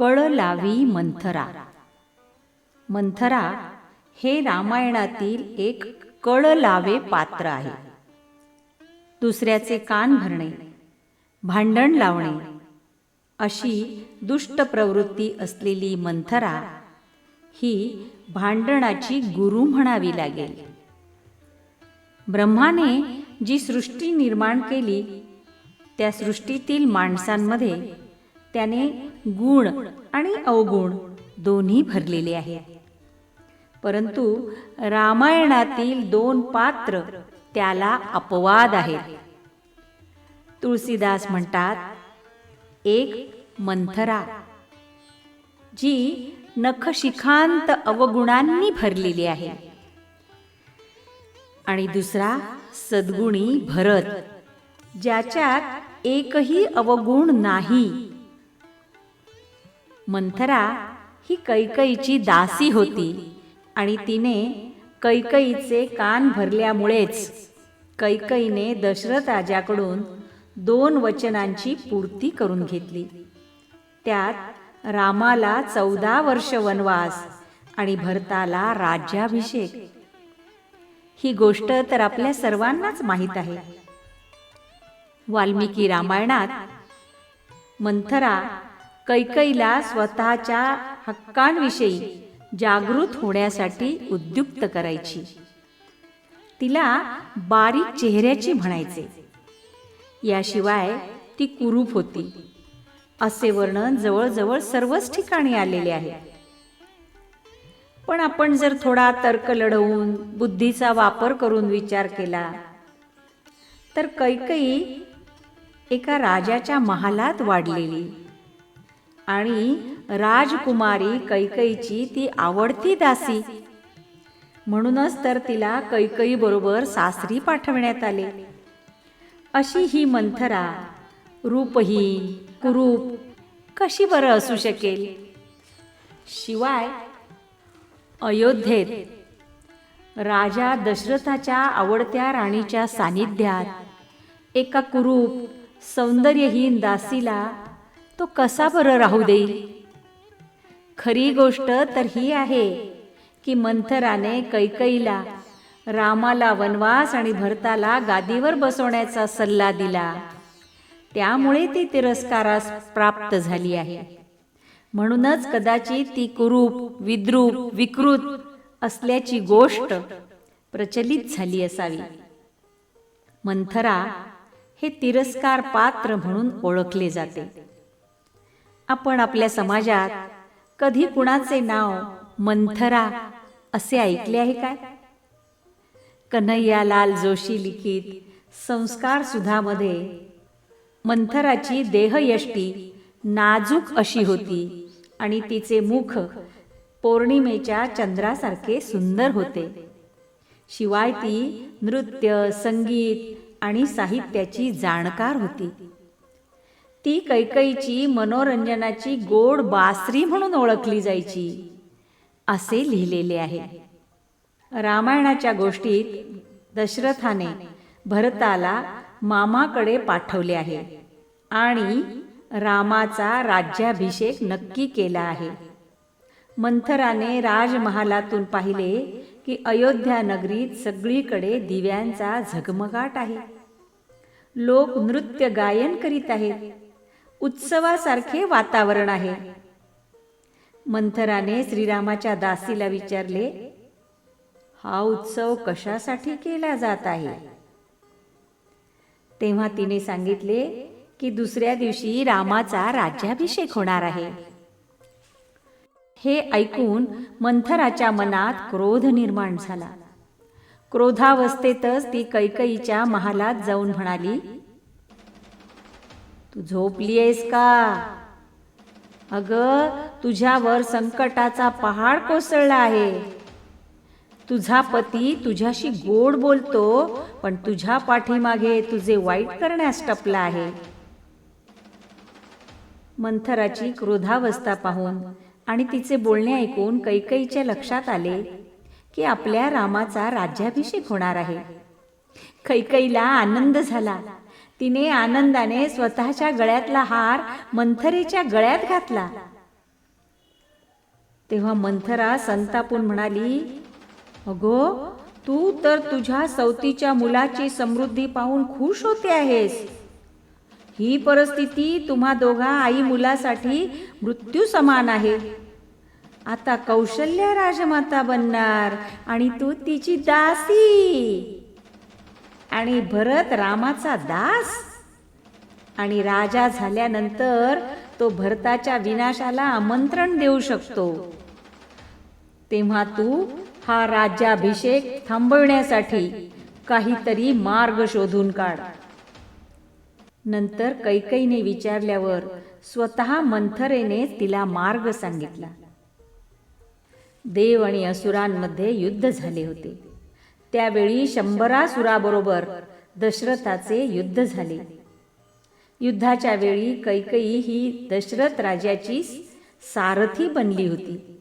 कळ लावी मंथरा. मंथरा हे रामायणातील एक कळ लावे पात्र आहे. दुसऱ्याचे कान भरणे भांडण लावणे अशी दुष्ट प्रवृत्ती असलेली मंथरा ही भांडणाची गुरु म्हणावी लागेल. ब्रह्माने जी सृष्टी निर्माण केली त्या सृष्टीतील माणसांमध्ये त्याने गुण आणि अवगुण दोन्ही भरलेले आहे परंतु रामायणातील दोन पात्र त्याला अपवाद आहेत. तुळसीदास म्हणतात एक मंथरा जी नखशिखांत अवगुणांनी भरलेली आहे. आणि दुसरा सद्गुणी भरत ज्याच्यात एकही अवगुण नाही. मंथरा ही कैकईची दासी होती आणि तिने कैकईचे कान भरल्यामुळेच कैकईने दशरथ राजाकडून दोन वचनांची पूर्ती करून घेतली. त्यात रामाला चौदा वर्ष वनवास आणि भरताला राज्याभिषेक. ही गोष्ट तर आपल्या सर्वांनाच माहीत आहे. वाल्मिकी रामायणात मंथरा कैकईला स्वतःच्या हक्कांविषयी जागृत होण्यासाठी उद्युक्त करायची. तिला बारीक चेहऱ्याची म्हणायचे. याशिवाय ती कुरूप होती. असे वर्णन जवळजवळ सर्वच ठिकाणी आलेले आहे. पण आपण जर थोडा तर्क लढवून बुद्धीचा वापर करून विचार केला तर कैकई एका राजाच्या महालात वाढलेली. आणि राजकुमारी कैकईची ती आवडती दासी. म्हणूनच तर तिला कैकई बरोबर सासरी पाठवण्यात आले. अशी ही मंथरा रूपहीन कुरूप कशी बरं असू शकेल? शिवाय अयोध्येत राजा दशरथाच्या आवडत्या राणीच्या सानिध्यात एका कुरूप सौंदर्यहीन दासीला तो कसा बरं राहू देईल खरी गोष्ट तर ही आहे की मंथराने कैकईला रामाला वनवास आणि भरताला गादीवर बसवण्याचा सल्ला दिला. त्यामुळे ती तिरस्कारास प्राप्त झाली आहे. म्हणूनच कदाचित ती कुरूप विद्रूप विकृत असल्याची गोष्ट प्रचलित झाली असावी. मंथरा हे तिरस्कार पात्र म्हणून ओळखले जाते. आपण आपल्या समाजात कधी कुणाचे नाव मंथरा असे ऐकले आहे काय? कन्हैयालाल जोशी लिखित संस्कार सुधामध्ये मंथराची देहयष्टी नाजूक अशी होती आणि तिचे मुख पौर्णिमेच्या चंद्रासारखे सुंदर होते. शिवाय ती नृत्य संगीत आणि साहित्याची जाणकार होती. ती कैकईची मनोरंजनाची गोड बासरी म्हणून ओळखली जायची. असे लिहिलेले आहे. रामायणाच्या गोष्टीत दशरथाने भरताला मामाकडे पाठवले आहे आणि रामाचा राज्याभिषेक नक्की केला आहे. मंथराने राजमहालातून पाहिले की अयोध्या नगरीत सगळीकडे दिव्यांचा झगमगाट आहे. लोक नृत्य गायन करीत आहेत. उत्सवासारखे वातावरण आहे. मंथराने श्रीरामाच्या दासीला विचारले हा उत्सव कशासाठी केला जात आहे? तेव्हा तिने सांगितले की दुसऱ्या दिवशी रामाचा राज्याभिषेक होणार आहे. हे ऐकून मंथराच्या मनात क्रोध निर्माण झाला. क्रोधावस्थेतच ती कैकईच्या महालात जाऊन म्हणाली तू झोपली आहेस का? अग तुझ्यावर संकटाचा पहाड कोसळला आहे. तुझा पती तुझ्याशी गोड बोलतो पण तुझ्या पाठीमागे तुझे वाईट करण्यास टपला आहे. मंथराची क्रोधावस्था पाहून आणि तिचे बोलणे ऐकून कैकईच्या लक्षात आले की आपल्या रामाचा राज्याभिषेक होणार आहे. कैकईला आनंद झाला. तिने आनंदाने स्वतःच्या गळ्यातला हार मंथरेच्या गळ्यात घातला. तेव्हा मंथरा संतापून म्हणाली अगो तू तर तुझ्या सवतीच्या मुलाची समृद्धी पाहून खुश होते आहेस. ही परिस्थिती तुम्हा दोघा आई मुलासाठी मृत्यू समान आहे. आता कौशल्य राजमाता बनणार आणि तू तिची दासी. आणि भरत रामाचा दास. आणि राजा झाल्यानंतर तो भरताच्या विनाशाला आमंत्रण देऊ शकतो. तेव्हा तू हा राज्याभिषेक थांबवण्यासाठी काहीतरी मार्ग शोधून काढ. नंतर कैकईने विचारल्यावर स्वतः मंथरेने तिला मार्ग सांगितला. देव आणि असुरांमध्ये युद्ध झाले होते. त्यावेळी शंभरासुराबरोबर दशरथाचे युद्ध झाले. युद्धाच्या वेळी कैकई ही दशरथ राजाची सारथी बनली होती.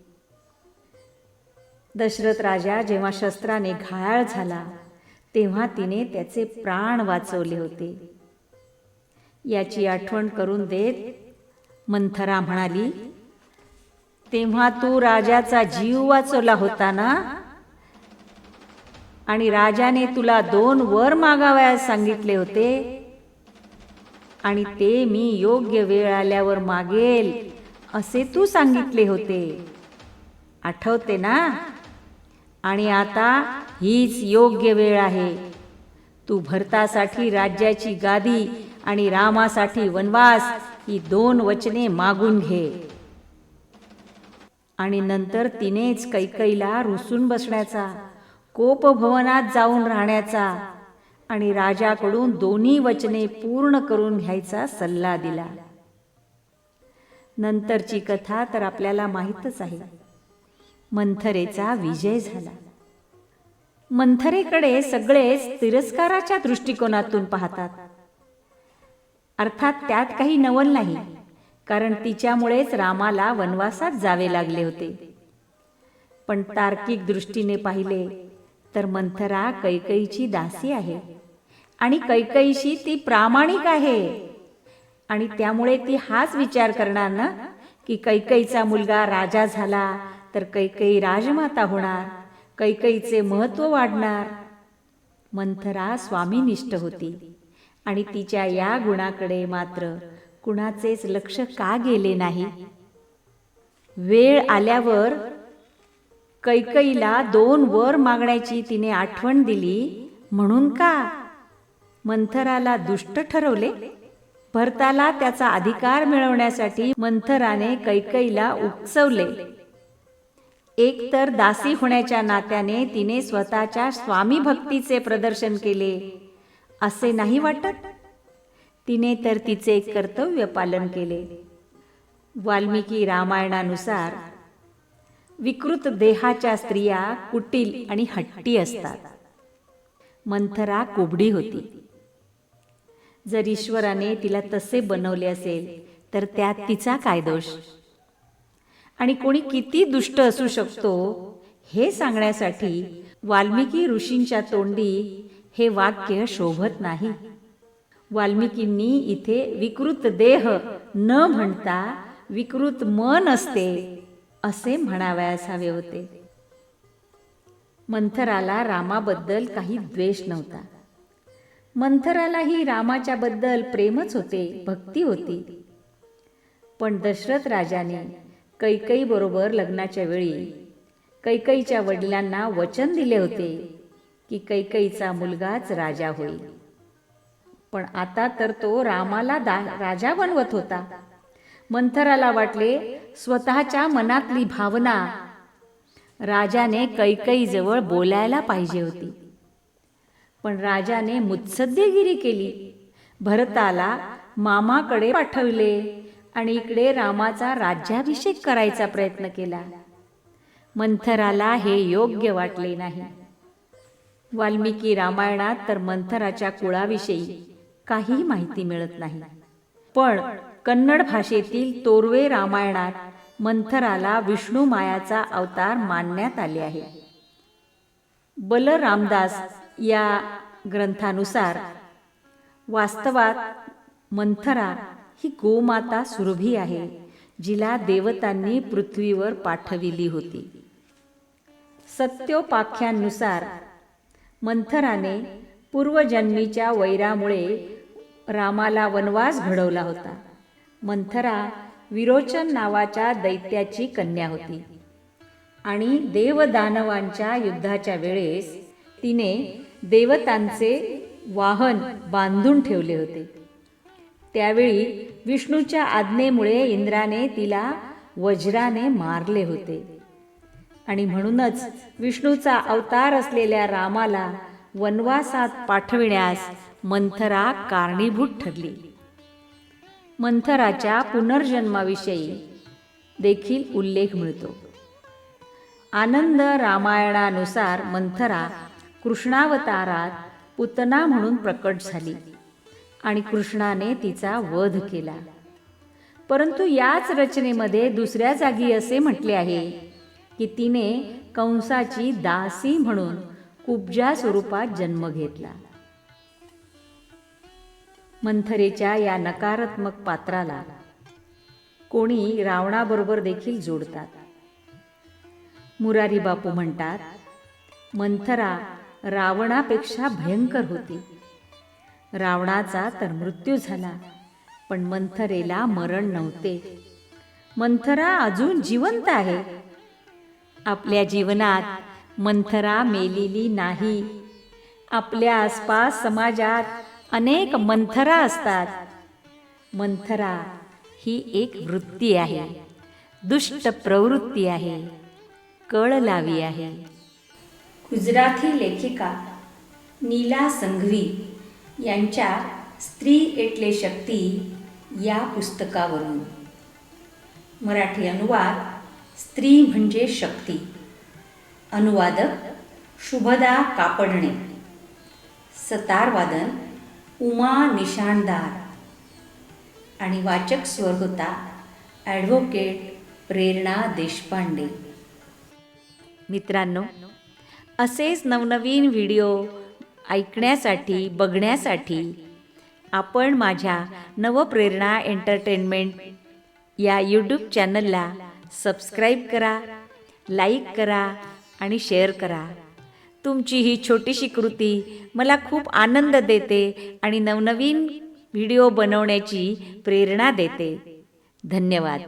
दशरथ राजा जेव्हा शस्त्राने घायाळ झाला तेव्हा तिने त्याचे प्राण वाचवले होते. याची आठवण करून देत मंथरा म्हणाली तेव्हा तू राजाचा जीव वाचवला होता ना? आणि राजाने तुला दोन वर मागावयास सांगितले होते. आणि ते मी योग्य वेळ आल्यावर मागेल असे तू सांगितले होते. आठवते ना? आणि आता हीच योग्य वेळ आहे. तू भरतासाठी राज्याची गादी आणि रामासाठी वनवास ही दोन वचने मागून घे. आणि नंतर तिनेच कैकईला रुसून बसण्याचा कोपभवनात जाऊन राहण्याचा आणि राजाकडून दोन्ही वचने पूर्ण करून घ्यायचा सल्ला दिला. नंतरची कथा तर आपल्याला माहीतच आहे. मंथरेचा विजय झाला. मंथरेकडे सगळेच तिरस्काराच्या दृष्टिकोनातून पाहतात. अर्थात त्यात काही नवल नाही कारण तिच्यामुळेच रामाला वनवासात जावे लागले होते. पण तार्किक दृष्टीने पाहिले तर मंथरा कैकईची दासी आहे. आणि कैकईशी ती प्रामाणिक आहे. आणि त्यामुळे ती हाच विचार करणार ना की कैकईचा मुलगा राजा झाला तर कैकई राजमाता होणार कैकईचे महत्त्व वाढणार. मंथरा स्वामीनिष्ठ होती. आणि तिच्या या गुणाकडे मात्र कुणाचेच लक्ष का गेले नाही? वेळ आल्यावर कैकईला दोन वर मागण्याची तिने आठवण दिली म्हणून का? मंथराला दुष्ट ठरवले. भरताला त्याचा अधिकार मिळवण्यासाठी मंथराने कैकईला उकसवले एक तर दासी होण्याच्या नात्याने तिने स्वतःच्या स्वामी भक्तीचे प्रदर्शन केले. असे नाही वाटत? तिने तर तिचे कर्तव्य पालन केले. वाल्मिकी रामायणानुसार विकृत देहाच्या स्त्रिया कुटील आणि हट्टी असतात. मंथरा कोबडी होती. जर ईश्वराने तिला तसे बनवले असेल तर त्यात तिचा काय दोष? आणि कोणी किती दुष्ट असू शकतो हे सांगण्यासाठी वाल्मिकी ऋषींच्या तोंडी हे वाक्य शोभत नाही. वाल्मिकींनी इथे विकृत देह न म्हणता विकृत मन असते. असे म्हणावयास हवे होते. मंथराला रामाबद्दल काही द्वेष नव्हता. मंथरालाही रामाच्या बद्दल प्रेमच होते भक्ती होती. पण दशरथ राजाने कैकई बरोबर लग्नाच्या वेळी कैकईच्या वडिलांना वचन दिले होते की कैकईचा मुलगाच राजा होईल. पण आता तर तो रामाला दा राजा बनवत होता. मंथराला वाटले स्वतःच्या मनातली भावना. राजाने कैकईजवळ बोलायला पाहिजे होती. पण राजाने मुत्सद्देगिरी केली. भरताला मामाकडे पाठवले आणि इकडे रामाचा राज्याभिषेक करायचा प्रयत्न केला. मंथराला हे योग्य वाटले नाही. वाल्मिकी रामायणात तर मंथराच्या कुळाविषयी काही माहिती मिळत नाही. पण कन्नड भाषेतील तोरवे रामायणात मंथराला विष्णू मायाचा अवतार मानण्यात आले आहे. बल रामदास या ग्रंथानुसार वास्तवात मंथरा ही गोमाता सुरभी आहे जिला देवतांनी पृथ्वीवर पाठविली होती. सत्योपाख्यानुसार मंथराने पूर्वजन्मीच्या वैरामुळे रामाला वनवास घडवला होता. मंथरा विरोचन नावाच्या दैत्याची कन्या होती. आणि देवदानवांच्या युद्धाच्या वेळेस तिने देवतांचे वाहन बांधून ठेवले होते. त्यावेळी विष्णूच्या आज्ञेमुळे इंद्राने तिला वज्राने मारले होते. आणि म्हणूनच विष्णूचा अवतार असलेल्या रामाला वनवासात पाठविण्यास मंथरा कारणीभूत ठरली. मंथराच्या पुनर्जन्माविषयी देखील उल्लेख मिळतो. आनंद रामायणानुसार मंथरा कृष्णावतारात पुतना म्हणून प्रकट झाली आणि कृष्णाने तिचा वध केला. परंतु याच रचनेमध्ये दुसऱ्या जागी असे म्हटले आहे की तिने कंसाची दासी म्हणून कुब्जा स्वरूपात जन्म घेतला. मंथरेच्या या नकारात्मक पात्राला कोणी रावणाबरोबर देखील जोडतात. मुरारी बापू म्हणतात मंथरा रावणापेक्षा भयंकर होती. रावणाचा तर मृत्यू झाला पण मंथरेला मरण नव्हते. मंथरा अजून जिवंत आहे. आपल्या जीवनात मंथरा मेलेली नाही. आपल्या आसपास समाजात अनेक मंथरा असतात. मंथरा ही एक वृत्ती आहे. दुष्ट प्रवृत्ती आहे. कळ लावी आहे. गुजराती लेखिका नीला संघवी यांच्या स्त्री एटले शक्ती या पुस्तकावरून. मराठी अनुवाद स्त्री म्हणजे शक्ती. अनुवादक शुभदा कापडणे. सतारवादन उमा निशाणदार आणि वाचक स्वर होता ॲडव्होकेट प्रेरणा देशपांडे. मित्रांनो असेच नवनवीन व्हिडिओ ऐकण्यासाठी बघण्यासाठी आपण माझ्या नवप्रेरणा एंटरटेनमेंट या यूट्यूब चॅनलला सबस्क्राईब करा लाईक करा आणि शेअर करा. तुमची ही छोटीशी कृती मला खूप आनंद देते आणि नवनवीन व्हिडिओ बनवण्याची प्रेरणा देते. धन्यवाद.